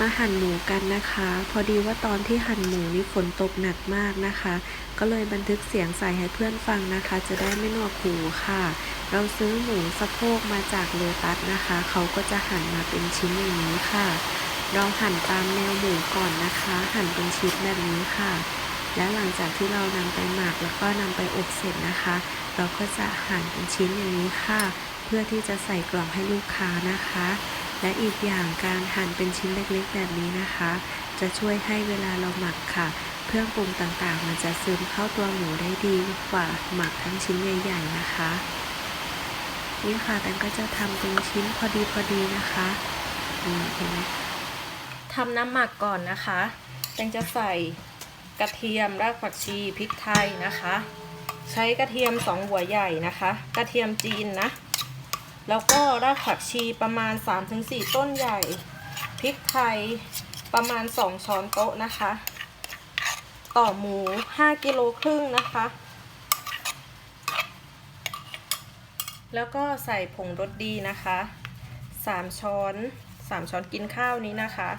มาหั่นหมูกันนะคะ พอดีว่าตอนที่หั่นหมูนี่ฝนตกหนักมากนะคะ ก็เลยบันทึกเสียงใส่ให้เพื่อนฟังนะคะ จะได้ไม่หนวกหูค่ะ เราซื้อหมูสะโพกมาจากโลตัสนะคะ เขาก็จะหั่นมาเป็นชิ้นอย่างนี้ค่ะ เราหั่นตามแนวหมูก่อนนะคะ หั่นเป็นชิ้นแบบนี้ค่ะ และหลังจากที่เรานำไปหมักแล้วก็นำไปอบเสร็จนะคะ เราก็จะหั่นเป็นชิ้นอย่างนี้ค่ะ เพื่อที่จะใส่กล่องให้ลูกค้านะคะ และอีกอย่างการหั่นเป็นชิ้นเล็กๆ แบบนี้นะคะ จะช่วยให้เวลาเราหมักค่ะ เครื่องปรุงต่างๆ มันจะซึมเข้าตัวหมูได้ดีกว่าหมักทั้งชิ้นใหญ่ ๆ นะคะนี่ค่ะแตงก็จะทำเป็นชิ้นพอดีพอดีนะคะนี่เห็นไหมทำน้ำหมักก่อนนะคะแตงจะใส่กระเทียมรากผักชีพริกไทยนะคะ ใช้กระเทียมสองหัวใหญ่นะคะ กระเทียมจีนนะ แล้วก็รากผักชีประมาณ 3-4 ต้นใหญ่ พริกไทยประมาณ 2 ช้อนโต๊ะนะคะ ต่อหมู 5 กิโลครึ่งนะคะ แล้วก็ใส่ผงรสดีนะคะ 3 ช้อน 3 ช้อนกินข้าวนี้นะคะ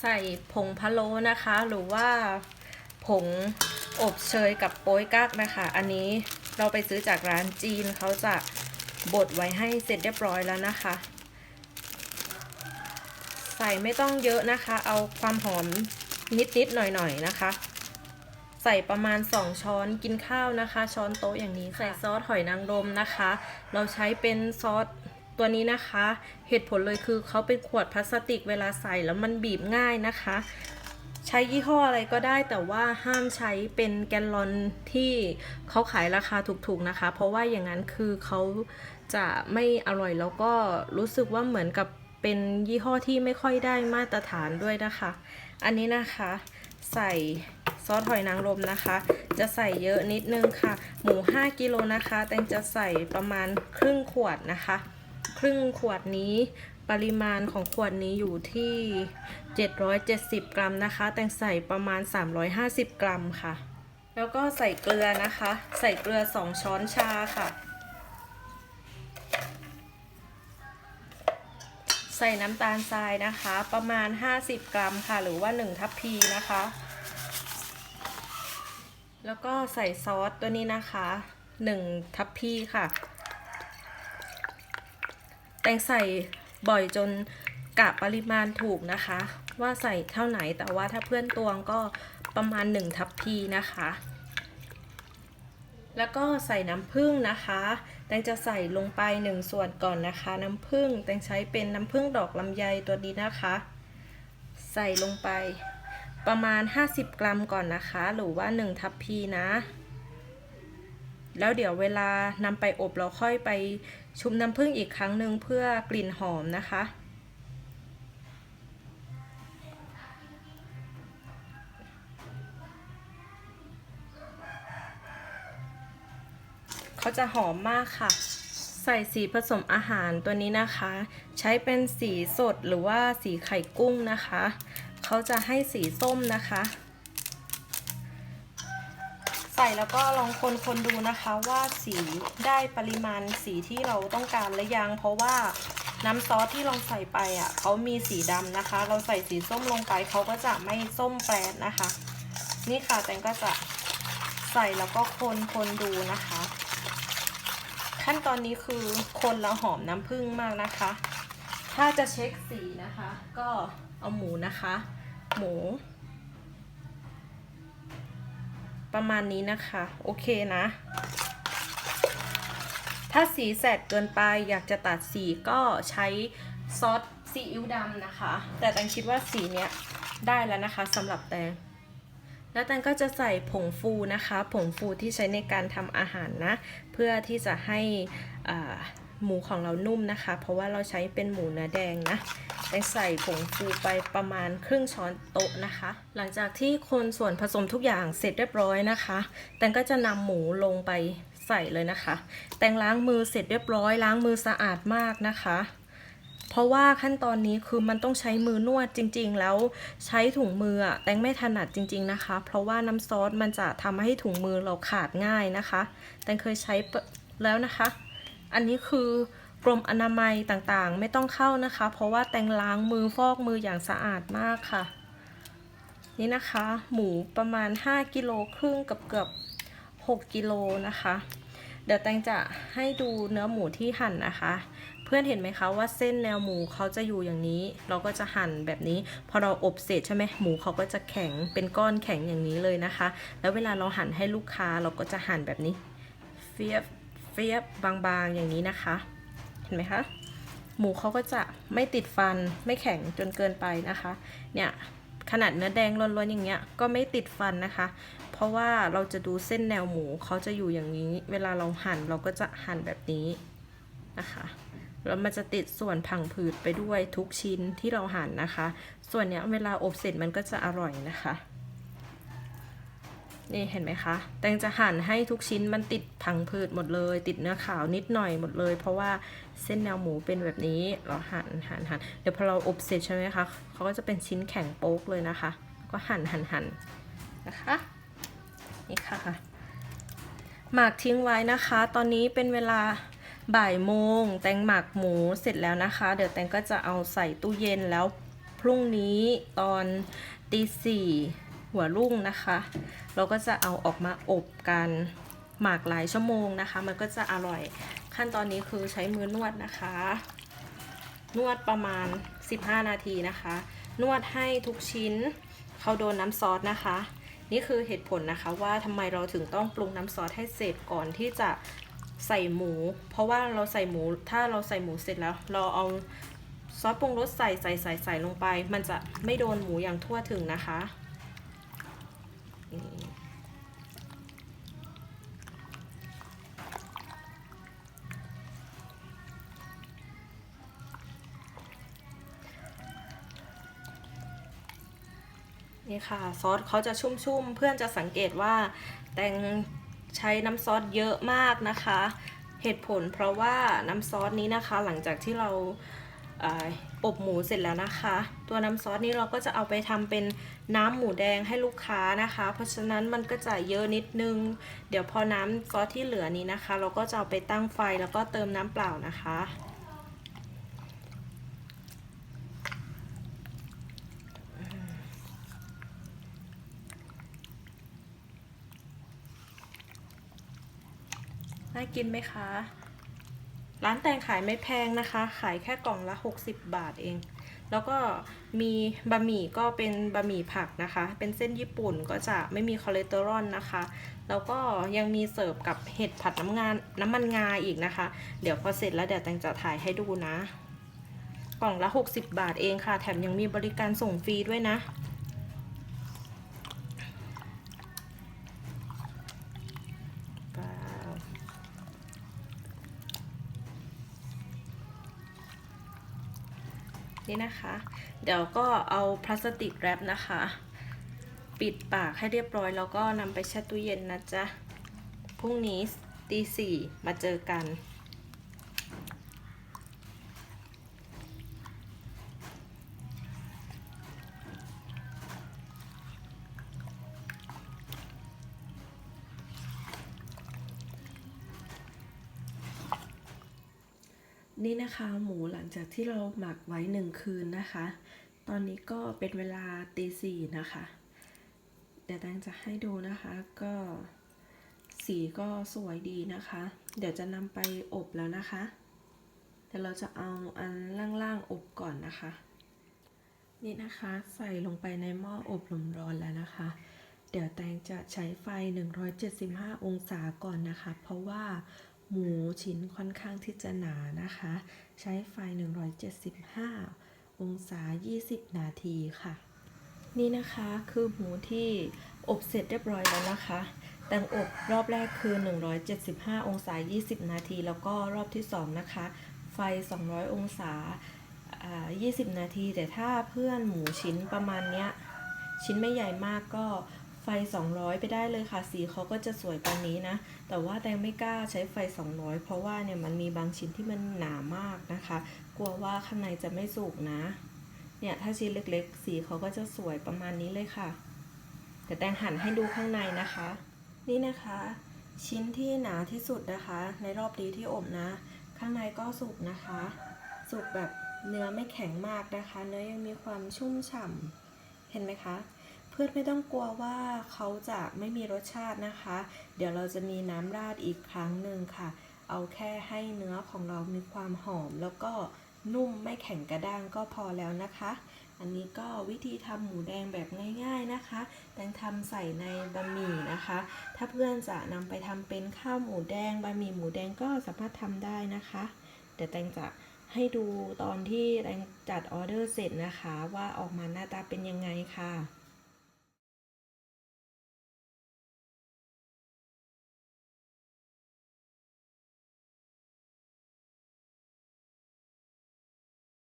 ใส่ผงพะโล้นะคะ หรือว่าผง อบเชยกับโป๊ยกักนะคะ อันนี้เราไปซื้อจากร้านจีนเขาจะบดไว้ให้เสร็จเรียบร้อยแล้วนะคะ ใส่ไม่ต้องเยอะนะคะ เอาความหอมนิดๆหน่อยๆนะคะ ใส่ประมาณ 2 ช้อนกินข้าวนะคะ ช้อนโต๊ะอย่างนี้ใส่ซอสหอยนางรมนะคะ เราใช้เป็นซอสตัวนี้นะคะ เหตุผลเลยคือเขาเป็นขวดพลาสติกเวลาใส่แล้วมันบีบง่ายนะคะ ใช้ยี่ห้ออะไรก็ได้แต่ว่าห้ามใช้เป็นแกลลอนที่เขาขายราคาถูกๆนะคะ เพราะว่าอย่างนั้นคือเขาจะไม่อร่อยแล้วก็รู้สึกว่าเหมือนกับเป็นยี่ห้อที่ไม่ค่อยได้มาตรฐานด้วยนะคะ อันนี้นะคะใส่ซอสหอยนางรมนะคะ จะใส่เยอะนิดนึงค่ะ หมู 5 กิโลนะคะ แตงจะใส่ประมาณครึ่งขวดนะคะ ครึ่งขวดนี้ ปริมาณของขวดนี้อยู่ที่ 770 กรัมนะคะ แตงใส่ประมาณ 350 กรัมค่ะ แล้วก็ใส่เกลือนะคะ ใส่เกลือ 2 ช้อนชาค่ะ ใส่น้ำตาลทรายนะคะ ประมาณ 50 กรัมค่ะ หรือว่า 1 ทัพพีนะคะ แล้วก็ใส่ซอสตัวนี้นะคะ 1 ทัพพีค่ะ แตงใส่ บ่อยจนกะปริมาณถูกนะคะ ว่าใส่เท่าไหนแต่ว่าถ้าเพื่อนตวงก็ประมาณ1ทัพพีนะคะ แล้วก็ใส่น้ำผึ้งนะคะแตงจะใส่ลงไป 1 ส่วนก่อนนะคะ น้ำผึ้งแตงใช้เป็นน้ำผึ้งดอกลำไยตัวนี้นะคะ ใส่ลงไปประมาณ 50 กรัมก่อนนะคะ หรือว่า 1 ทัพพีนะ แล้วเดี๋ยวเวลานำไปอบเราค่อยไป ชุบน้ำผึ้งอีกครั้งหนึ่งเพื่อกลิ่นหอมนะคะ เขาจะหอมมากค่ะ ใส่สีผสมอาหารตัวนี้นะคะ ใช้เป็นสีสดหรือว่าสีไข่กุ้งนะคะ เขาจะให้สีส้มนะคะ ใส่แล้วก็ลองคนคนดูนะคะว่าสีได้ปริมาณสีที่เราต้องการหรือยัง เพราะว่าน้ำซอสที่เราใส่ไปอะเขามีสีดำนะคะ เราใส่สีส้มลงไปเขาก็จะไม่ส้มแปรดนะคะ นี่ค่ะแตงก็จะใส่แล้วก็คนคนดูนะคะ ขั้นตอนนี้คือคนแล้วหอมน้ำผึ้งมากนะคะ ถ้าจะเช็คสีนะคะ ก็เอาหมูนะคะ หมู ประมาณนี้นะคะ โอเคนะ ถ้าสีแสดเกินไปอยากจะตัดสีก็ใช้ซอสซีอิ๊วดำนะคะ แต่แตงคิดว่าสีเนี้ยได้แล้วนะคะสำหรับแตงแล้วแตงก็จะใส่ผงฟูนะคะ ผงฟูที่ใช้ในการทำอาหารนะ เพื่อที่จะให้อ่า หมูของเรานุ่มนะคะ เพราะว่าเราใช้เป็นหมูเนื้อแดงนะแตงใส่ผงฟูไปประมาณครึ่งช้อนโต๊ะนะคะ หลังจากที่คนส่วนผสมทุกอย่างเสร็จเรียบร้อยนะคะ แตงก็จะนำหมูลงไปใส่เลยนะคะ แตงล้างมือเสร็จเรียบร้อย ล้างมือสะอาดมากนะคะ เพราะว่าขั้นตอนนี้คือมันต้องใช้มือนวดจริง ๆ แล้วใช้ถุงมือแตงไม่ถนัดจริง ๆนะคะ เพราะว่าน้ำซอสมันจะทำให้ถุงมือเราขาดง่ายนะคะ แตงเคยใช้แล้วนะคะ อันนี้คือกรมอนามัยต่างๆ ไม่ต้องเข้านะคะ เพราะว่าแตงล้างมือฟอกมืออย่างสะอาดมากค่ะ นี่นะคะ หมูประมาณ 5กิโลครึ่งกับเกือบ6กิโลนะคะ เดี๋ยวแตงจะให้ดูเนื้อหมูที่หั่นนะคะ เพื่อนเห็นไหมคะว่าเส้นแนวหมูเขาจะอยู่อย่างนี้ เราก็จะหั่นแบบนี้ พอเราอบเสร็จใช่ไหมหมูเขาก็จะแข็งเป็นก้อนแข็งอย่างนี้เลยนะคะ แล้วเวลาเราหั่นให้ลูกค้าเราก็จะหั่นแบบนี้เฟียบ ฟียบบางๆอย่างนี้นะคะ เห็นไหมคะ หมูเขาก็จะไม่ติดฟันไม่แข็งจนเกินไปนะคะ เนี่ยขนาดเนื้อแดงล้วนๆอย่างเงี้ยก็ไม่ติดฟันนะคะ เพราะว่าเราจะดูเส้นแนวหมูเขาจะอยู่อย่างนี้ เวลาเราหั่นเราก็จะหั่นแบบนี้นะคะแล้วมันจะติดส่วนผังผืดไปด้วยทุกชิ้นที่เราหั่นนะคะ ส่วนเนี้ยเวลาอบเสร็จมันก็จะอร่อยนะคะ นี่เห็นไหมคะแตงจะหั่นให้ทุกชิ้นมันติดผังผืดหมดเลย ติดเนื้อขาวนิดหน่อยหมดเลย เพราะว่าเส้นแนวหมูเป็นแบบนี้เราหั่นหั่นหั่นเดี๋ยวพอเราอบเสร็จใช่ไหมคะเขาก็จะเป็นชิ้นแข็งโป๊กเลยนะคะ ก็หั่นหั่นหั่นนะคะนี่ค่ะหมักทิ้งไว้นะคะ ตอนนี้เป็นเวลาบ่ายโมง แตงหมักหมูเสร็จแล้วนะคะ เดี๋ยวแตงก็จะเอาใส่ตู้เย็นแล้วพรุ่งนี้ตอนตีสี่ หัวรุ่งนะคะ เราก็จะเอาออกมาอบกันหมักหลายชั่วโมงนะคะ มันก็จะอร่อยขั้นตอนนี้คือใช้มือนวดนะคะ นวดประมาณ 15 นาทีนะคะ นวดให้ทุกชิ้นเขาโดนน้ำซอสนะคะ นี่คือเหตุผลนะคะว่าทำไมเราถึงต้องปรุงน้ำซอสให้เสร็จก่อนที่จะใส่หมู เพราะว่าเราใส่หมูถ้าเราใส่หมูเสร็จแล้ว เราเอาซอสปรุงรสใส่ใส่ใส่ใส่ลงไป มันจะไม่โดนหมูอย่างทั่วถึงนะคะ นี่ค่ะซอสเขาจะชุ่มๆ เพื่อนจะสังเกตว่า แตงใช้น้ำซอสเยอะมากนะคะ เหตุผลเพราะว่าน้ำซอสนี้นะคะ หลังจากที่เราอบหมูเสร็จแล้วนะคะ ตัวน้ำซอสนี้เราก็จะเอาไปทำเป็นน้ำหมูแดงให้ลูกค้านะคะ เพราะฉะนั้นมันก็จะเยอะนิดนึง เดี๋ยวพอน้ำซอสที่เหลือนี้นะคะ เราก็จะเอาไปตั้งไฟแล้วก็เติมน้ำเปล่านะคะ กินไหมคะ ร้านแตงขายไม่แพงนะคะ ขายแค่กล่องละ 60 บาทเอง แล้วก็มีบะหมี่ก็เป็นบะหมี่ผักนะคะ เป็นเส้นญี่ปุ่นก็จะไม่มีคอเลสเตอรอลนะคะ แล้วก็ยังมีเสิร์ฟกับเห็ดผัดน้ำงานน้ำมันงาอีกนะคะ เดี๋ยวพอเสร็จแล้วเดี๋ยวแตงจะถ่ายให้ดูนะ กล่องละ 60 บาทเองค่ะ แถมยังมีบริการส่งฟรีด้วยนะ นี่นะคะ เดี๋ยวก็เอาพลาสติกแรปนะคะ ปิดปากให้เรียบร้อย แล้วก็นำไปแช่ตู้เย็นนะจ๊ะพรุ่งนี้ตีสี่มาเจอกัน นะคะ หมูหลังจากที่เราหมักไว้หนึ่งคืนนะคะ ตอนนี้ก็เป็นเวลาตีสี่นะคะ เดี๋ยวแตงจะให้ดูนะคะก็สีก็สวยดีนะคะ เดี๋ยวจะนำไปอบแล้วนะคะเดี๋ยวเราจะเอาอันล่างๆอบก่อนนะคะ นี่นะคะใส่ลงไปในหม้ออบลมร้อนแล้วนะคะ เดี๋ยวแตงจะใช้ไฟ 175 องศาก่อนนะคะ เพราะว่า หมูชิ้นค่อนข้างที่จะหนานะคะ ใช้ไฟ 175 องศา 20 นาทีค่ะ นี่นะคะคือหมูที่อบเสร็จเรียบร้อยแล้วนะคะ แต่งอบรอบแรกคือ 175 องศา 20 นาที แล้วก็รอบที่ 2 นะคะ ไฟ 200 องศาอ่า20 นาที แต่ถ้าเพื่อนหมูชิ้นประมาณเนี้ย ชิ้นไม่ใหญ่มากก็ ฟ 200 ไปได้เลยค่ะ สีเขาก็จะสวยกว่านี้นะ แต่ว่าแตงไม่กล้าใช้ไฟ 200 เพราะว่าเนี่ยมันมีบางชิ้นที่มันหนามากนะคะ กลัวว่าข้างในจะไม่สุกนะ เนี่ยถ้าชิ้นเล็กๆ สีเขาก็จะสวยประมาณนี้เลยค่ะเดี๋ยวแตงหั่นให้ดูข้างในนะคะ นี่นะคะ ชิ้นที่หนาที่สุดนะคะ ในรอบนี้ที่อบนะ ข้างในก็สุกนะคะ สุกแบบเนื้อไม่แข็งมากนะคะ เนื้อยังมีความชุ่มฉ่ำเห็นไหมคะ พื่อนไม่ต้องกลัวว่าเขาจะไม่มีรสชาตินะคะ เดี๋ยวเราจะมีน้ำราดอีกครั้งหนึ่งค่ะ เอาแค่ให้เนื้อของเรามีความหอม แล้วก็นุ่มไม่แข็งกระด้างก็พอแล้วนะคะ อันนี้ก็วิธีทำหมูแดงแบบง่ายๆนะคะแตงทำใส่ในบะหมี่นะคะ ถ้าเพื่อนจะนำไปทำเป็นข้าวหมูแดงบะหมี่หมูแดงก็สามารถทำได้นะคะ เดี๋ยวแตงจะให้ดูตอนที่แตงจัดออเดอร์เสร็จนะคะ ว่าออกมาหน้าตาเป็นยังไงค่ะ